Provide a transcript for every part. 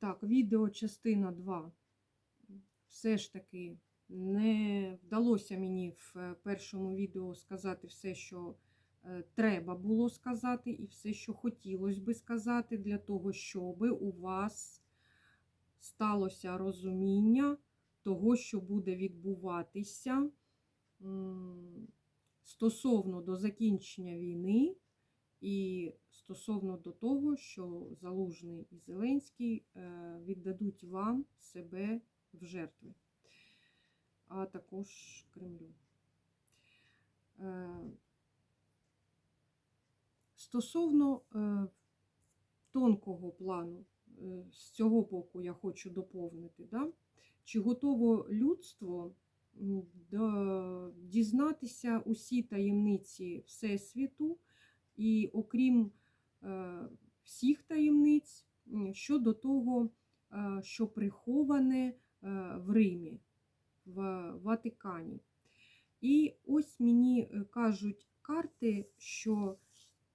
Так, відео частина 2. Все ж таки не вдалося мені в е, першому відео сказати все, що е, треба було сказати, і все, що хотілося би сказати, для того, щоб у вас сталося розуміння того, що буде відбуватися стосовно до закінчення війни. І стосовно до того, що Залужний і Зеленський е, віддадуть вам себе в жертви, а також Кремлю. Е, Стосовно е, тонкого плану, з цього боку я хочу доповнити, да? чи готово людство дізнатися усі таємниці Всесвіту, і окрім е, всіх таємниць щодо того, е, що приховане е, в Римі, в Ватикані. І ось мені кажуть карти, що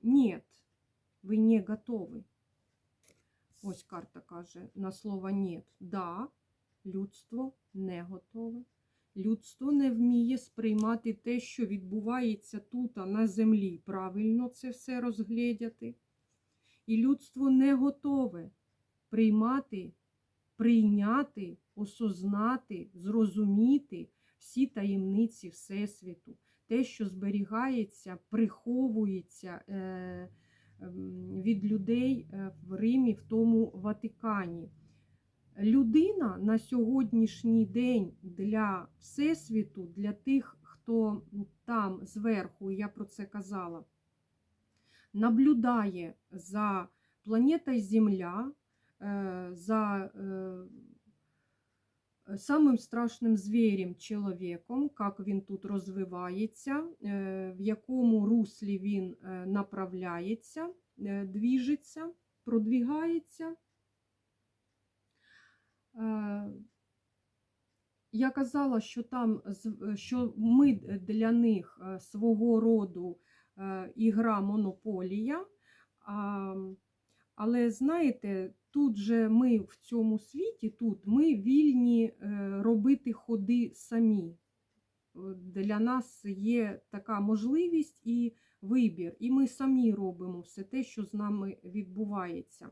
ні, ви не готові. Ось карта каже на слово «нет». Да, людство не готове. Людство не вміє сприймати те, що відбувається тут, а на землі. Правильно це все розгледяти. І людство не готове приймати, прийняти, осознати, зрозуміти всі таємниці Всесвіту. Те, що зберігається, приховується е, ем, від людей е, в Римі, в тому Ватикані. Людина на сьогоднішній день для Всесвіту, для тих, хто там зверху, я про це казала, наблюдає за планетою Земля, е, за е, самим страшним звірем чоловіком, як він тут розвивається, е, в якому руслі він направляється, двіжиться, продвігається. Е, Я казала, що там що ми для них е, свого роду е, ігра монополія. Але знаєте, тут же ми в цьому світі, тут ми вільні робити ходи самі. Для нас є така можливість і вибір, і ми самі робимо все те, що з нами відбувається.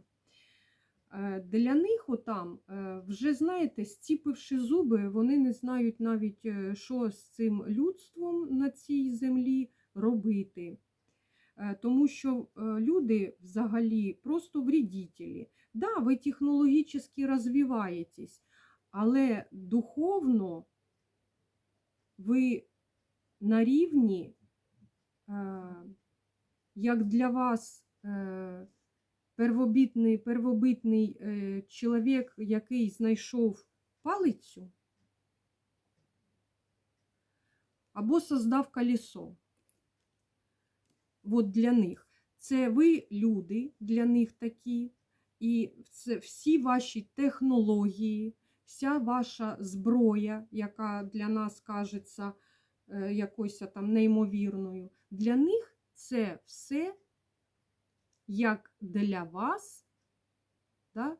Е, Для них отам, е, вже знаєте, зціпивши зуби, вони не знають навіть, е, що з цим людством на цій землі робити. Тому що люди взагалі просто вредителі. Да, ви технологічно розвиваєтесь, але духовно ви на рівні, як для вас первобітний, первобитний е, чоловік, який знайшов палицю, або создав колесо. От для них. Це ви люди для них такі, і це всі ваші технології, вся ваша зброя, яка для нас кажеться е, якоюсь там неймовірною, для них це все як для вас, да?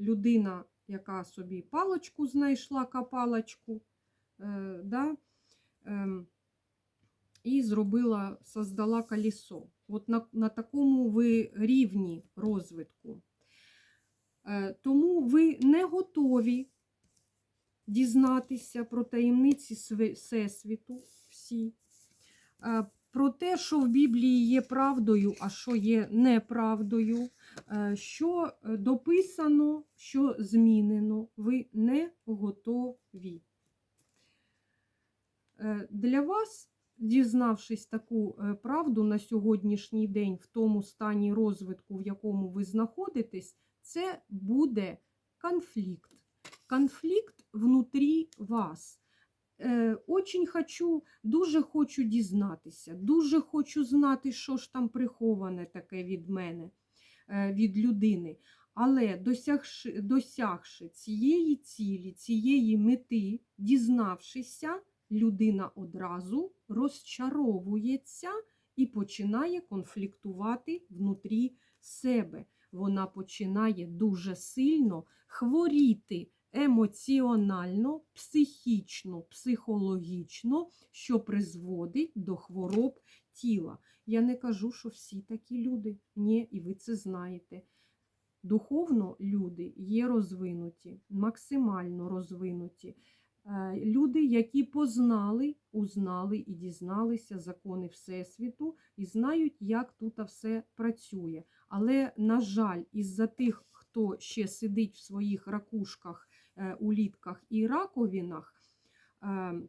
людина, яка собі палочку знайшла, капалочку, е, да? ем, і зробила, создала колесо. От на, на такому ви рівні розвитку. Е, Тому ви не готові дізнатися про таємниці Всесвіту всі. Про те, що в Біблії є правдою, а що є неправдою, е, що е, дописано, що змінено, ви не готові. Е, Для вас, дізнавшись таку правду на сьогоднішній день в тому стані розвитку, в якому ви знаходитесь, це буде конфлікт. Конфлікт внутрі вас. Е, Очень хочу, дуже хочу дізнатися, дуже хочу знати, що ж там приховане таке від мене, е, від людини. Але досягши, досягши цієї цілі, цієї мети, дізнавшися, людина одразу розчаровується і починає конфліктувати внутрі себе. вона починає дуже сильно хворіти емоціонально, психічно, психологічно, що призводить до хвороб тіла. Я не кажу, що всі такі люди. Ні, і ви це знаєте. Духовно люди є розвинуті, максимально розвинуті. Е, Люди, які познали, узнали і дізналися закони Всесвіту і знають, як тут все працює. Але, на жаль, із-за тих, хто ще сидить в своїх ракушках, улітках і раковинах, е,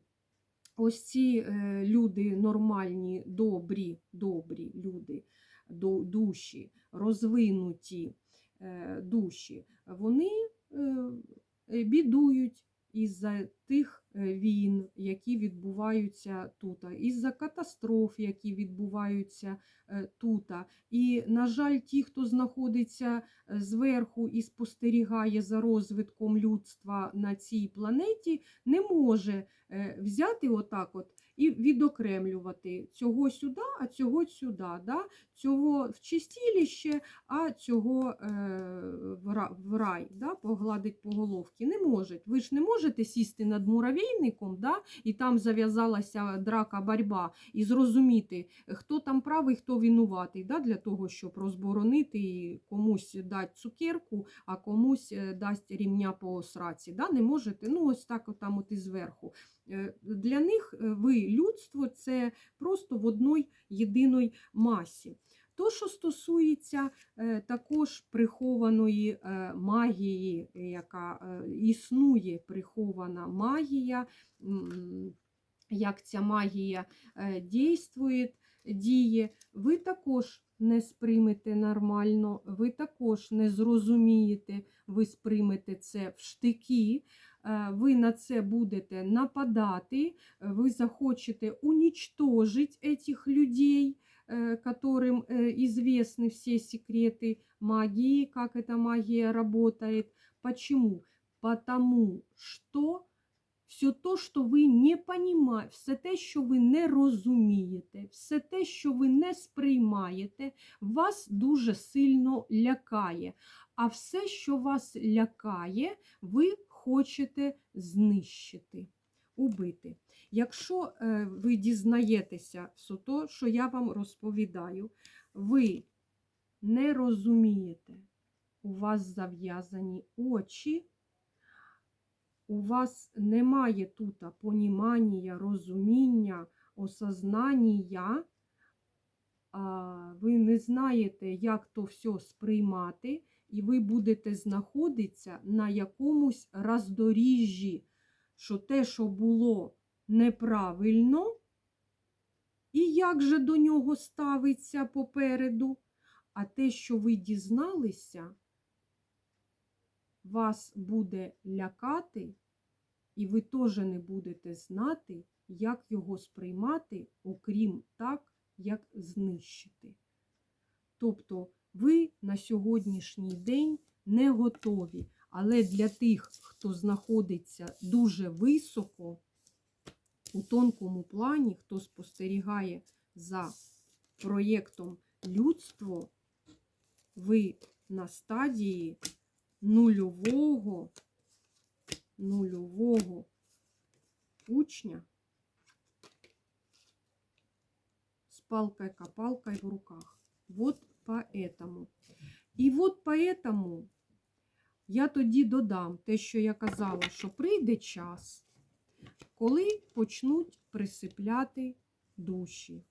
ось ці е, люди нормальні, добрі, добрі люди, душі, розвинуті е, душі, вони е, е, бідують із-за тих е, війн, які відбуваються тут, із-за катастроф, які відбуваються е, тут. І, на жаль, ті, хто знаходиться е, зверху і спостерігає за розвитком людства на цій планеті, не може взяти отак от і відокремлювати цього сюди, а цього сюди, да? цього в чистіліще, а цього е, в рай, да? погладить по головці. Не можуть. Ви ж не можете сісти над муравейником, да? і там зав'язалася драка, боротьба, і зрозуміти, хто там правий, хто винуватий, да? для того, щоб розборонити і комусь дати цукерку, а комусь е, дасть рівня по сраці. Да? Не можете, ну ось так там от і зверху. Е, Для них е, ви, людство, це просто в одній єдиної масі. То, що стосується е, також прихованої е, магії, яка е, існує прихована магія, як ця магія дійствує, діє, ви також не сприймете нормально, ви також не зрозумієте, ви сприймете це в штики, ви на це будете нападати, ви захочете уничтожить этих людей, которым э, известны все секреты магии, как эта магия работает. Почему? Потому що все то, що ви не понимаєте, все те, що ви не розумієте, все те, що ви не сприймаєте, вас дуже сильно лякає. А все, що вас лякає, ви хочете знищити, убити. Якщо е, ви дізнаєтеся все то, що я вам розповідаю, ви не розумієте, у вас зав'язані очі, у вас немає тут понімання, розуміння, осознання, ви не знаєте, як то все сприймати, і ви будете знаходитися на якомусь роздоріжжі, що те, що було неправильно, і як же до нього ставиться попереду, а те, що ви дізналися, вас буде лякати, і ви теж не будете знати, як його сприймати, окрім так, як знищити. Тобто ви на сьогоднішній день не готові, але для тих, хто знаходиться дуже високо, у тонкому плані, хто спостерігає за проєктом людство, ви на стадії нульового, нульового учня с палкой-копалкой в руках. Вот поэтому. І от поэтому я тоді додам те, що я казала, що прийде час, коли почнуть присипляти душі.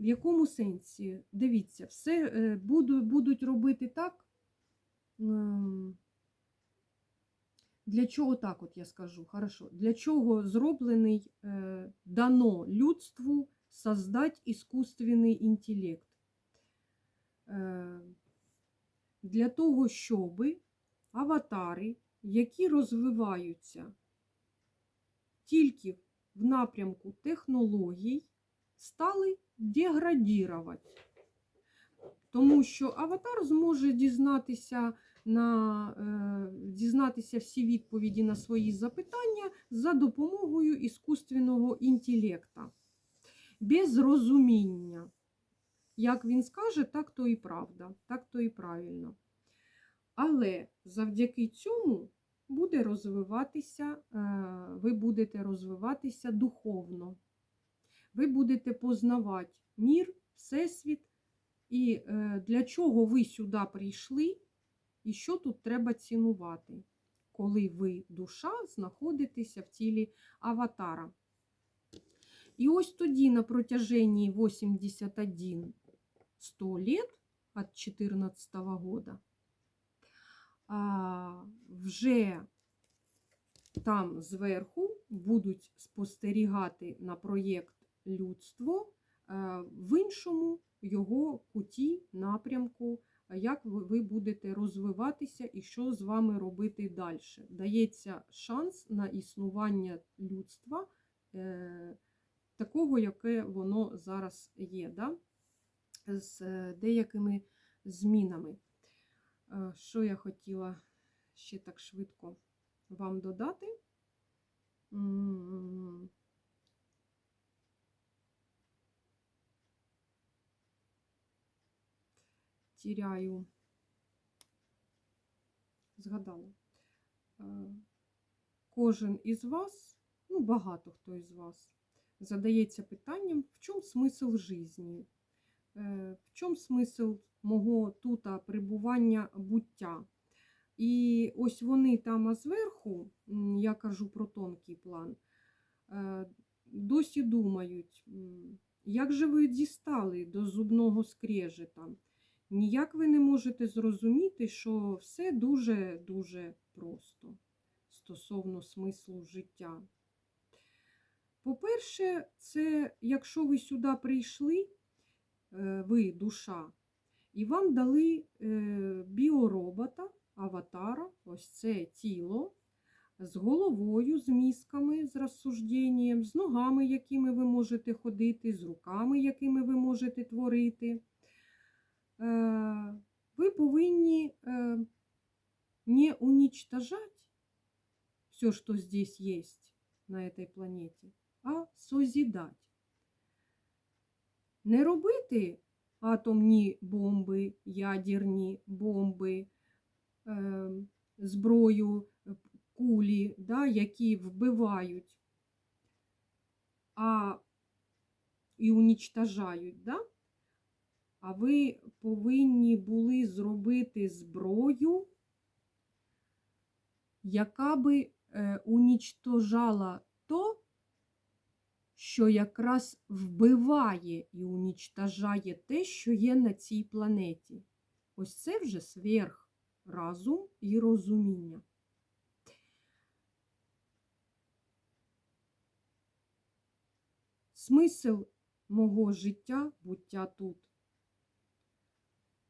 В якому сенсі? Дивіться, все е, буду, будуть робити так. ем, Для чого так, от я скажу, хорошо, для чого зроблений, е, дано людству создать іскусственний інтелект? Е, Для того, щоби аватари, які розвиваються тільки в напрямку технологій, стали деградірувати. Тому що аватар зможе дізнатися, на, е, дізнатися всі відповіді на свої запитання за допомогою іскусственного інтелекта, без розуміння. Як він скаже, так то і правда, так то і правильно. Але завдяки цьому буде розвиватися, е, ви будете розвиватися духовно. Ви будете познавати мір, всесвіт, і е, для чого ви сюди прийшли, і що тут треба цінувати, коли ви, душа, знаходитеся в тілі аватара. І ось тоді на протяжении 81 100 лет от 14 года вже там зверху будуть спостерігати на проєкт людство е, в іншому його куті, напрямку, як ви будете розвиватися і що з вами робити далі. Дається шанс на існування людства е, такого, яке воно зараз є, да? З е, деякими змінами. Е, Що я хотіла ще так швидко вам додати? Тіряю. Згадала. Е, Кожен із вас, ну багато хто із вас, задається питанням, в чому смисл житті? Е, в чому смисл мого тута перебування буття? І ось вони там зверху, я кажу про тонкий план, е, досі думають, як же ви дістали до зубного скрежета? Ніяк ви не можете зрозуміти, що все дуже-дуже просто стосовно смислу життя. По-перше, це якщо ви сюди прийшли, ви душа, і вам дали е, біоробота, аватара, ось це тіло з головою, з мізками, з розсужденням, з ногами, якими ви можете ходити, з руками, якими ви можете творити. Е, Ви повинні е, не уничтожать все, что здесь есть на этой планеті, а созидать. Не робити атомні бомби, ядерні бомби, е, зброю, е, кулі, да, які вбивають а, і унічтажають. Да? А ви повинні були зробити зброю, яка би е, унічтожала то, що якраз вбиває і унічтажає те, що є на цій планеті. Ось це вже сверх разум і розуміння. Смисл мого життя, буття тут.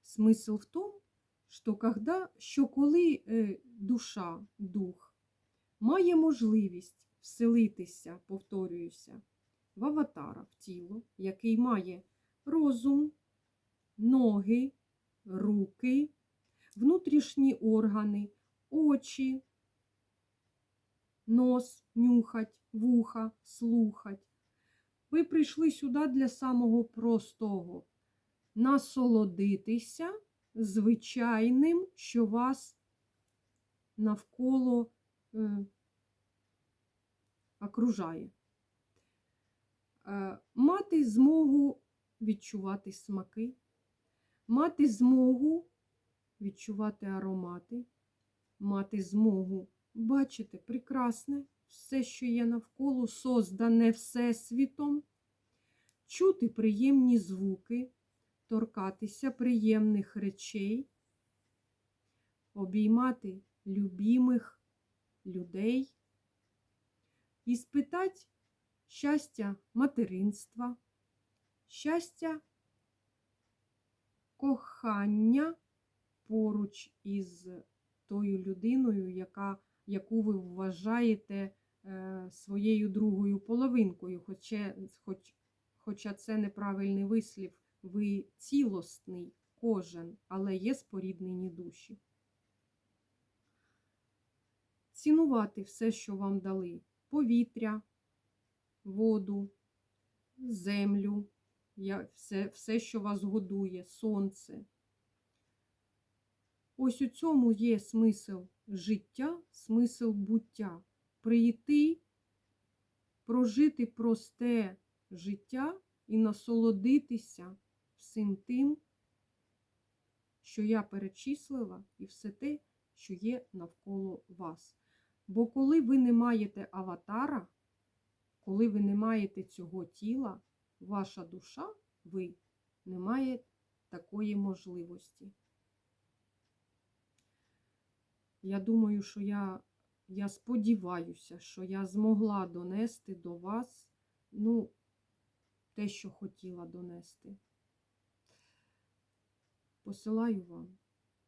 Смисл в тому, що, когда, що коли е, душа, дух має можливість вселитися, повторююся, в аватара, в тіло, який має розум, ноги, руки, внутрішні органи, очі, нос, нюхать, вуха, слухать. Ви прийшли сюди для самого простого насолодитися звичайним, що вас навколо е, окружає. Е, мати змогу відчувати смаки, мати змогу відчувати аромати, мати змогу бачити прекрасне, все, що є навколо, создане Всесвітом, чути приємні звуки, торкатися приємних речей, обіймати любимих людей і спитати щастя материнства, щастя кохання поруч із тою людиною, яка, яку ви вважаєте е, своєю другою половинкою, хоча, хоч, хоча це неправильний вислів, ви цілісний кожен, але є споріднені душі. Цінувати все, що вам дали: повітря, воду, землю, все, все, що вас годує, сонце. Ось у цьому є смисл життя, смисл буття. Прийти, прожити просте життя і насолодитися всім тим, що я перечислила, і все те, що є навколо вас. Бо коли ви не маєте аватара, коли ви не маєте цього тіла, ваша душа, ви не має такої можливості. Я думаю, що я, я сподіваюся, що я змогла донести до вас ну, те, що хотіла донести. Посилаю вам,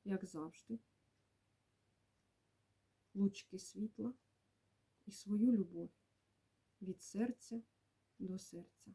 як завжди, лучки світла і свою любов від серця до серця.